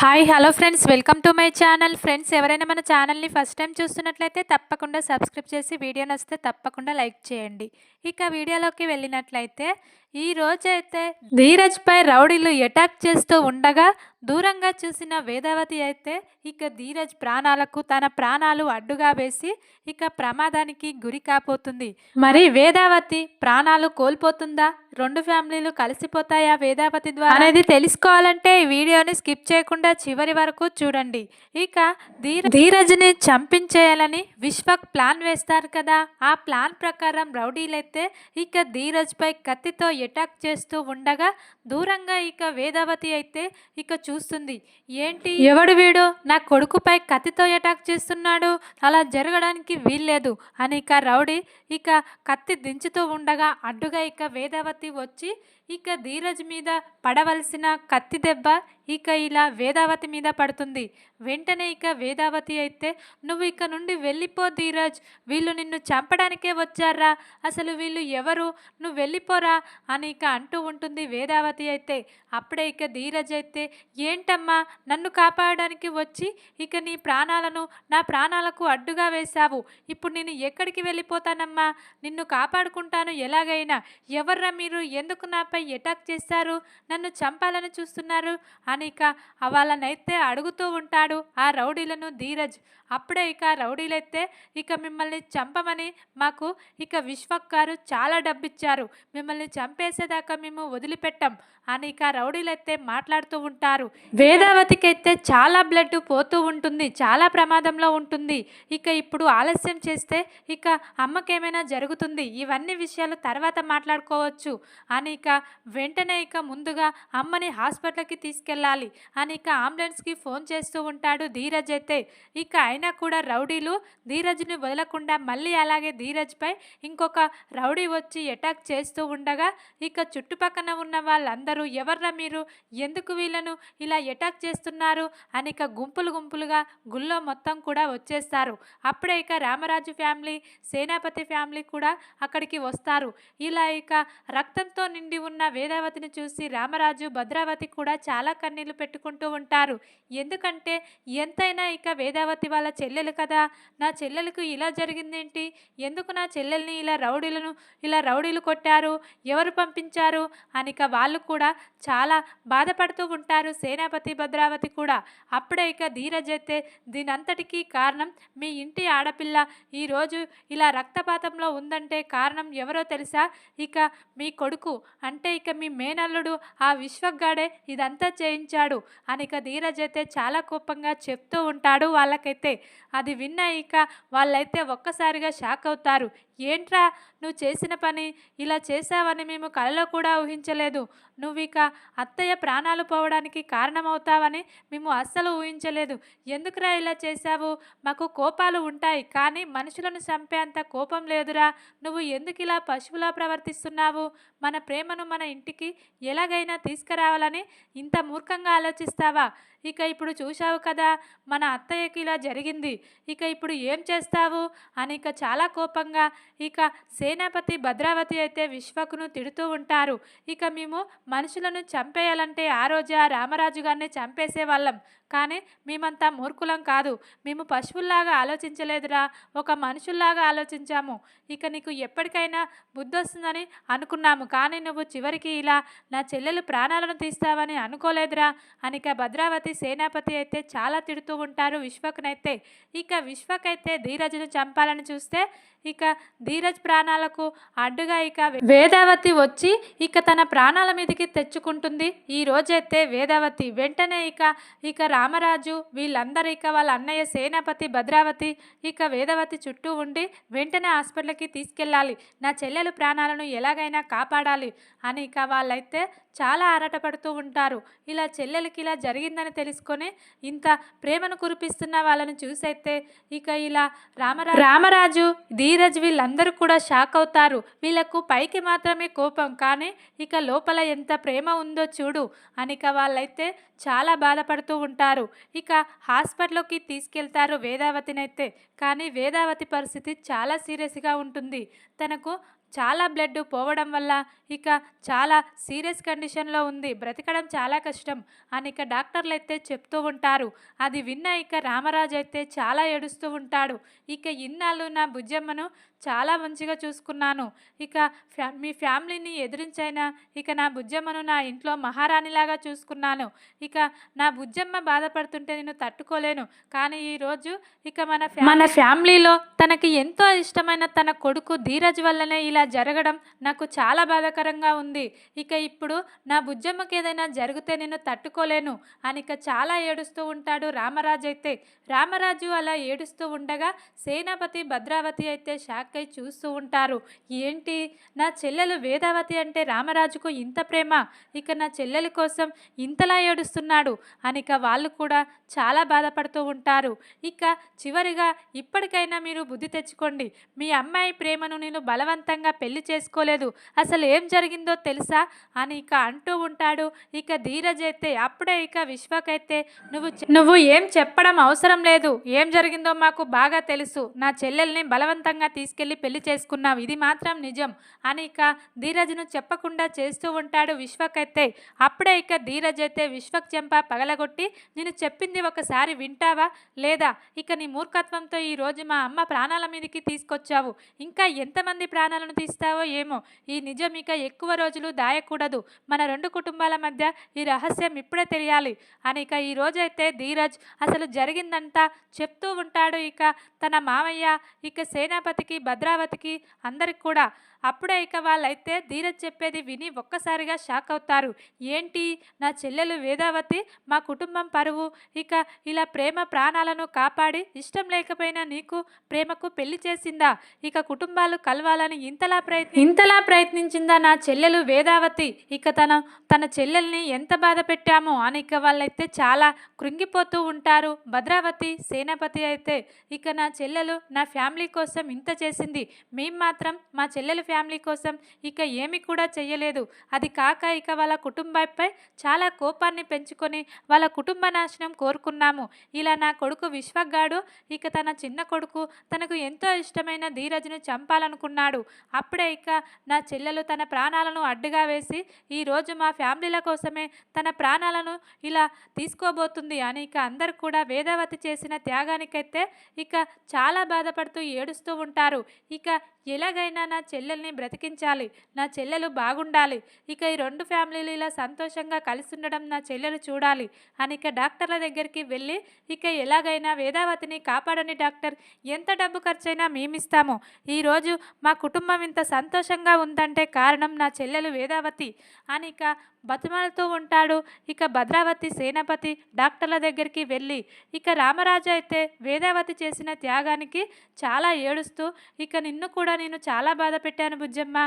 Hi hello friends. Welcome to my channel. Friends ఎవరైనా మన ఛానల్ని ఫస్ట్ టైం చూస్తున్నట్లయితే తప్పకుండా సబ్స్క్రైబ్ చేసి వీడియో నచ్చితే తప్పకుండా లైక్ చేయండి. ఇక వీడియోలోకి వెళ్ళినట్లయితే ఈ రోజైతే ధీరజ్పై రౌడీలు అటాక్ చేస్తూ ఉండగా దూరంగా చూసిన వేదావతి అయితే ఇక ధీరజ్ ప్రాణాలకు తన ప్రాణాలు అడ్డుగా వేసి ఇక ప్రమాదానికి గురి కాపోతుంది మరి వేదావతి ప్రాణాలు కోల్పోతుందా? రెండు ఫ్యామిలీలు కలిసిపోతాయా వేదావతి ద్వారా? అనేది తెలుసుకోవాలంటే ఈ వీడియోని స్కిప్ చేయకుండా చివరి వరకు చూడండి. ఇక ధీర ధీరజ్ని చంపించేయాలని విశ్వక్ ప్లాన్ వేస్తారు కదా. ఆ ప్లాన్ ప్రకారం రౌడీలైతే ఇక ధీరజ్ పై కత్తితో అటాక్ చేస్తూ ఉండగా దూరంగా ఇక వేదావతి అయితే ఇక చూస్తుంది. ఏంటి? ఎవడు వీడు? నా కొడుకుపై కత్తితో అటాక్ చేస్తున్నాడు. అలా జరగడానికి వీల్లేదు అని ఇక రౌడీ ఇక కత్తి దించుతూ ఉండగా అడ్డుగా ఇక వేదావతి వచ్చి ఇక ధీరజ్ మీద పడవలసిన కత్తి దెబ్బ ఇక ఇలా వేదావతి మీద పడుతుంది. వెంటనే ఇక వేదావతి అయితే నువ్వు ఇక నుండి వెళ్ళిపో ధీరజ్. వీళ్ళు నిన్ను చంపడానికే వచ్చారా? అసలు వీళ్ళు ఎవరు? నువ్వు వెళ్ళిపోరా అని ఇక అంటూ ఉంటుంది వేదావతి. అయితే అప్పుడే ఇక ధీరజ్ అయితే ఏంటమ్మా నన్ను కాపాడడానికి వచ్చి ఇక నీ ప్రాణాలను నా ప్రాణాలకు అడ్డుగా వేశావు. ఇప్పుడు నేను ఎక్కడికి వెళ్ళిపోతానమ్మా? నిన్ను కాపాడుకుంటాను ఎలాగైనా. ఎవర్రా మీరు? ఎందుకు నాపై అటాక్ చేశారు నన్ను చంపాలని చూస్తున్నారు? అని ఇక వాళ్ళనైతే అడుగుతూ ఉంటాడు ఆ రౌడీలను ధీరజ్. అప్పుడే ఇక రౌడీలైతే ఇక మిమ్మల్ని చంపమని మాకు ఇక విశ్వక్ గారు చాలా డబ్బిచ్చారు. మిమ్మల్ని చంపేసేదాకా మేము వదిలిపెట్టాం. అని ఇక రౌడీలైతే మాట్లాడుతూ ఉంటారు. వేదావతికి అయితే చాలా బ్లడ్ పోతూ ఉంటుంది చాలా ప్రమాదంలో ఉంటుంది. ఇక ఇప్పుడు ఆలస్యం చేస్తే ఇక అమ్మకేమైనా జరుగుతుంది ఇవన్నీ విషయాలు తర్వాత మాట్లాడుకోవచ్చు అని ఇక వెంటనే ఇక ముందుగా అమ్మని హాస్పిటల్కి తీసుకెళ్ళాలి అని ఇక అంబులెన్స్కి ఫోన్ చేస్తూ ఉంటాడు ధీరజ్ అయితే. ఇక అయినా కూడా రౌడీలు ధీరజ్ని వదలకుండా మళ్ళీ అలాగే ధీరజ్పై ఇంకొక రౌడీ వచ్చి అటాక్ చేస్తూ ఉండగా ఇక చుట్టుపక్కన ఉన్న వాళ్ళందరూ ఎవర్రా మీరు? ఎందుకు వీళ్ళను ఇలా అటాక్ చేస్తున్నారు? అనేక గుంపులు గుంపులుగా గుళ్ళో మొత్తం కూడా వచ్చేస్తారు. అప్పుడే ఇక రామరాజు ఫ్యామిలీ సేనాపతి ఫ్యామిలీ కూడా అక్కడికి వస్తారు. ఇలా ఇక రక్తంతో నిండి ఉన్న వేదావతిని చూసి రామరాజు భద్రావతి కూడా చాలా కన్నీళ్ళు పెట్టుకుంటూ ఉంటారు. ఎందుకంటే ఎంతైనా ఇక వేదావతి వాళ్ళ చెల్లెలు కదా. నా చెల్లెలకు ఇలా జరిగిందేంటి? ఎందుకు నా చెల్లెల్ని ఇలా రౌడీలను ఇలా రౌడీలు కొట్టారు? ఎవరు పంపించారు? అని ఇక వాళ్ళు కూడా చాలా బాధపడుతూ ఉంటారు. సేనాపతి భద్రావతి కూడా అప్పుడే ఇక ధీరజైతే దీనంతటికీ కారణం మీ ఇంటి ఆడపిల్ల. ఈరోజు ఇలా రక్తపాతంలో ఉందంటే కారణం ఎవరో తెలుసా? ఇక మీ కొడుకు అంటే ఇక మీ మేనల్లుడు ఆ విశ్వగాడే ఇదంతా చేయించాడు అని ఇక ధీరజ్ అయితే చాలా కోపంగా చెప్తూ ఉంటాడు వాళ్ళకైతే. అది విన్న ఇక వాళ్ళైతే ఒక్కసారిగా షాక్ అవుతారు. ఏంట్రా? నువ్వు చేసిన పని ఇలా చేసావని మేము కలలో కూడా ఊహించలేదు. నువ్వు ఇక అత్తయ్య ప్రాణాలు పోవడానికి కారణమవుతావని మేము అస్సలు ఊహించలేదు. ఎందుకురా ఇలా చేశావు? మాకు కోపాలు ఉంటాయి కానీ మనుషులను చంపేంత కోపం లేదురా. నువ్వు ఎందుకు ఇలా పశువులా ప్రవర్తిస్తున్నావు? మన ప్రేమను మన ఇంటికి ఎలాగైనా తీసుకురావాలని ఇంత మూర్ఖంగా ఆలోచిస్తావా? ఇక ఇప్పుడు చూశావు కదా మన అత్తయ్యకి ఇలా జరిగింది. ఇక ఇప్పుడు ఏం చేస్తావు? అని ఇక చాలా కోపంగా ఇక సేనాపతి భద్రావతి అయితే విశ్వకును తిడుతూ ఉంటారు. ఇక మేము మనుషులను చంపేయాలంటే ఆ రోజు ఆ రామరాజు గారిని చంపేసేవాళ్ళం కానీ మేమంతా మూర్ఖులం కాదు. మేము పశువుల్లాగా ఆలోచించలేదురా. ఒక మనుషుల్లాగా ఆలోచించాము. ఇక నీకు ఎప్పటికైనా బుద్ధి వస్తుందని అనుకున్నాము. కానీ నువ్వు చివరికి ఇలా నా చెల్లెలు ప్రాణాలను తీస్తావని అనుకోలేదురా అనిక భద్రావతి సేనాపతి అయితే చాలా తిడుతూ ఉంటారు విశ్వకునైతే. ఇక విశ్వకైతే ధీరజును చంపాలని చూస్తే ఇక ధీరజ్ ప్రాణాలకు అడ్డుగా ఇక వేదావతి వచ్చి ఇక తన ప్రాణాల మీదకి తెచ్చుకుంటుంది. ఈ రోజైతే వేదావతి వెంటనే ఇక ఇక రామరాజు వీళ్ళందరూ ఇక వాళ్ళ అన్నయ్య సేనాపతి భద్రావతి ఇక వేదావతి చుట్టూ ఉండి వెంటనే హాస్పిటల్కి తీసుకెళ్ళాలి. నా చెల్లెలు ప్రాణాలను ఎలాగైనా కాపాడాలి అని ఇక వాళ్ళైతే చాలా ఆరాటపడుతూ ఉంటారు. ఇలా చెల్లెలకి ఇలా జరిగిందని తెలుసుకొని ఇంత ప్రేమను కురిపిస్తున్న వాళ్ళని చూసైతే ఇక ఇలా రామరా రామరాజు ధీరజ్ వీళ్ళందరూ కూడా షాక్ అవుతారు. వీళ్ళకు పైకి మాత్రమే కోపం. కానీ ఇక లోపల ఎంత ప్రేమ ఉందో చూడు. అనిక వాళ్ళైతే చాలా బాధపడుతూ ఉంటారు. ఇక హాస్పిటల్లోకి తీసుకెళ్తారు వేదావతినైతే. కానీ వేదావతి పరిస్థితి చాలా సీరియస్గా ఉంటుంది. తనకు చాలా బ్లడ్ పోవడం వల్ల ఇక చాలా సీరియస్ కండిషన్లో ఉంది. బ్రతకడం చాలా కష్టం అని ఇక డాక్టర్లు అయితే చెప్తూ ఉంటారు. అది విన్న ఇక రామరాజు అయితే చాలా ఏడుస్తూ ఉంటాడు. ఇక ఇన్నాళ్ళు నా బుజ్జమ్మను చాలా మంచిగా చూసుకున్నాను. ఇక ఫ్యా మీ ఫ్యామిలీని ఎదిరించైనా ఇక నా బుజ్జమ్మను నా ఇంట్లో మహారాణిలాగా చూసుకున్నాను. ఇక నా బుజ్జమ్మ బాధపడుతుంటే నేను తట్టుకోలేను. కానీ ఈరోజు ఇక మన ఫ్యా- మన ఫ్యామిలీలో తనకి ఎంతో ఇష్టమైన తన కొడుకు ధీరజ్ వల్లనే ఇలా జరగడం నాకు చాలా బాధాకరంగా ఉంది. ఇక ఇప్పుడు నా బుజ్జమ్మకి ఏదైనా జరిగితే నేను తట్టుకోలేను అని ఇక చాలా ఏడుస్తూ ఉంటాడు రామరాజు అయితే రామరాజు అలా ఏడుస్తూ ఉండగా సేనాపతి భద్రావతి అయితే శాఖ షాక్ అయి చూస్తూ ఉంటారు. ఏంటి? నా చెల్లెలు వేదావతి అంటే రామరాజుకు ఇంత ప్రేమ. ఇక నా చెల్లెల కోసం ఇంతలా ఏడుస్తున్నాడు అని ఇక వాళ్ళు కూడా చాలా బాధపడుతూ ఉంటారు. ఇక చివరిగా ఇప్పటికైనా మీరు బుద్ధి తెచ్చుకోండి. మీ అమ్మాయి ప్రేమను నేను బలవంతంగా పెళ్ళి చేసుకోలేదు. అసలు ఏం జరిగిందో తెలుసా? అని ఇక అంటూ ఉంటాడు. ఇక ధీరజ్ అయితే అప్పుడే ఇక విశ్వకైతే నువ్వు నువ్వు ఏం చెప్పడం అవసరం లేదు. ఏం జరిగిందో మాకు బాగా తెలుసు. నా చెల్లెల్ని బలవంతంగా తీసుకెళ్ళి పెళ్ళి చేసుకున్నావు. ఇది మాత్రం నిజం. అని ఇక ధీరజ్ను చెప్పకుండా చేస్తూ ఉంటాడు విశ్వకైతే. అప్పుడే ఇక ధీరజ్ అయితే విశ్వక్ చెంప పగలగొట్టి నేను చెప్పింది ఒకసారి వింటావా? లేదా? ఇక నీ మూర్ఖత్వంతో ఈ రోజు మా అమ్మ ప్రాణాల మీదకి తీసుకొచ్చావు. ఇంకా ఎంతమంది ప్రాణాలను తీస్తావో ఏమో? ఈ నిజం ఇక ఎక్కువ రోజులు దాయకూడదు. మన రెండు కుటుంబాల మధ్య ఈ రహస్యం ఇప్పుడే తెలియాలి. అని ఇక ఈ రోజైతే ధీరజ్ అసలు జరిగిందంతా చెప్తూ ఉంటాడు. ఇక తన మామయ్య ఇక సేనాపతికి భద్రావతికి అందరికి కూడా. అప్పుడే ఇక వాళ్ళైతే ధీరజ్ చెప్పేది విని ఒక్కసారిగా షాక్ అవుతారు. ఏంటి? నా చెల్లెలు వేదావతి మా కుటుంబం పరువు. ఇక ఇలా ప్రేమ ప్రాణాలను కాపాడి ఇష్టం లేకపోయినా నీకు ప్రేమకు పెళ్ళి చేసిందా? ఇక కుటుంబాలు కలవాలని ఇంతలా ప్రయత్ని ఇంతలా ప్రయత్నించిందా నా చెల్లెలు వేదావతి? ఇక తన తన చెల్లెల్ని ఎంత బాధ పెట్టామో అని ఇక వాళ్ళైతే చాలా కృంగిపోతూ ఉంటారు. భద్రావతి సేనాపతి అయితే. ఇక నా చెల్లెలు నా ఫ్యామిలీ కోసం ఇంత చేసి చేసింది. మేము మాత్రం మా చెల్లెల ఫ్యామిలీ కోసం ఇక ఏమి కూడా చెయ్యలేదు. అది కాక ఇక వాళ్ళ కుటుంబంపై చాలా కోపాన్ని పెంచుకొని వాళ్ళ కుటుంబ నాశనం కోరుకున్నాము. ఇలా నా కొడుకు విశ్వగాడు ఇక తన చిన్న కొడుకు తనకు ఎంతో ఇష్టమైన ధీరజ్ను చంపాలనుకున్నాడు. అప్పుడే ఇక నా చెల్లెలు తన ప్రాణాలను అడ్డుగా వేసి ఈరోజు మా ఫ్యామిలీల కోసమే తన ప్రాణాలను ఇలా తీసుకోబోతుంది అని ఇక అందరు కూడా వేదావతి చేసిన త్యాగానికైతే ఇక చాలా బాధపడుతూ ఏడుస్తూ ఉంటారు. ఇక ఎలాగైనా నా చెల్లెల్ని బ్రతికించాలి నా చెల్లెలు బాగుండాలి ఇక ఈ రెండు ఫ్యామిలీలు ఇలా సంతోషంగా కలిసి ఉండడం నా చెల్లెలు చూడాలి అని ఇక డాక్టర్ల దగ్గరికి వెళ్ళి ఇక ఎలాగైనా వేదావతిని కాపాడని డాక్టర్ ఎంత డబ్బు ఖర్చైనా మేమిస్తాము. ఈరోజు మా కుటుంబం ఇంత సంతోషంగా ఉందంటే కారణం నా చెల్లెలు వేదావతి అని ఇక బతిమాలుతూ ఉంటాడు ఇక భద్రావతి సేనాపతి డాక్టర్ల దగ్గరికి వెళ్ళి ఇక రామరాజు అయితే వేదావతి చేసిన త్యాగానికి చాలా ఏడుస్తూ ఇక నిన్ను కూడా నేను చాలా బాధ పెట్టాను బుజ్జమ్మ.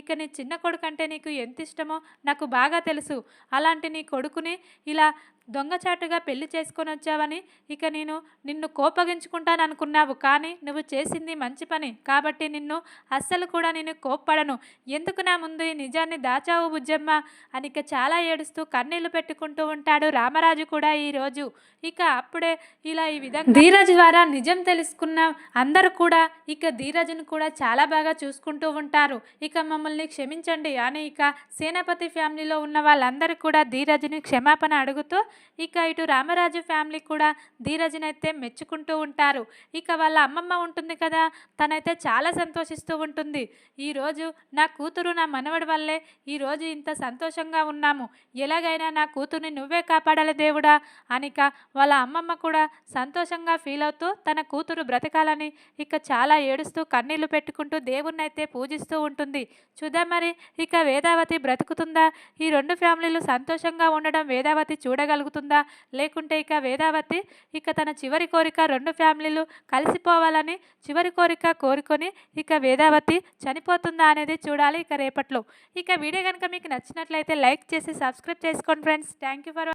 ఇక నీ చిన్న కొడుకు అంటే నీకు ఎంత ఇష్టమో నాకు బాగా తెలుసు. అలాంటి నీ కొడుకుని ఇలా దొంగచాటుగా పెళ్ళి చేసుకొని వచ్చావని ఇక నేను నిన్ను కోపగించుకుంటాను అనుకున్నావు కానీ నువ్వు చేసింది మంచి పని. కాబట్టి నిన్ను అస్సలు కూడా నేను కోప్పడను. ఎందుకు నా ముందు ఈ నిజాన్ని దాచావు బుజ్జమ్మ? అని ఇక చాలా ఏడుస్తూ కన్నీళ్ళు పెట్టుకుంటూ ఉంటాడు రామరాజు కూడా ఈరోజు ఇక అప్పుడే ఇలా ఈ విధంగా ధీరజ్ ద్వారా నిజం తెలుసుకున్న అందరూ కూడా ఇక ధీరజ్ను కూడా చాలా బాగా చూసుకుంటూ ఉంటారు. ఇక మమ్మల్ని క్షమించండి అని ఇక సేనాపతి ఫ్యామిలీలో ఉన్న వాళ్ళందరూ కూడా ధీరజ్ని క్షమాపణ అడుగుతూ ఇక ఇటు రామరాజు ఫ్యామిలీ కూడా ధీరజ్ని మెచ్చుకుంటూ ఉంటారు. ఇక వాళ్ళ అమ్మమ్మ ఉంటుంది కదా తనైతే చాలా సంతోషిస్తూ ఉంటుంది. ఈరోజు నా కూతురు నా మనవడి వల్లే ఈరోజు ఇంత సంతోషంగా ఉన్నాము. ఎలాగైనా నా కూతుర్ని నువ్వే కాపాడాలి దేవుడా అనిక వాళ్ళ అమ్మమ్మ కూడా సంతోషంగా ఫీల్ అవుతూ తన కూతురు బ్రతకాలని ఇక చాలా ఏడుస్తూ కన్నీళ్ళు పెట్టుకుంటూ దేవుణ్ణి అయితే పూజిస్తూ ఉంటుంది. చూద్దాం మరి ఇక వేదావతి బ్రతుకుతుందా? ఈ రెండు ఫ్యామిలీలు సంతోషంగా ఉండడం వేదావతి కలుగుతుందా? లేకుంటే ఇక వేదావతి ఇక తన చివరి కోరిక రెండు ఫ్యామిలీలు కలిసిపోవాలని చివరి కోరిక కోరుకొని ఇక వేదావతి చనిపోతుందా అనేది చూడాలి ఇక రేపట్లో. ఇక వీడియో కనుక మీకు నచ్చినట్లయితే లైక్ చేసి సబ్స్క్రైబ్ చేసుకోండి ఫ్రెండ్స్. Thank you for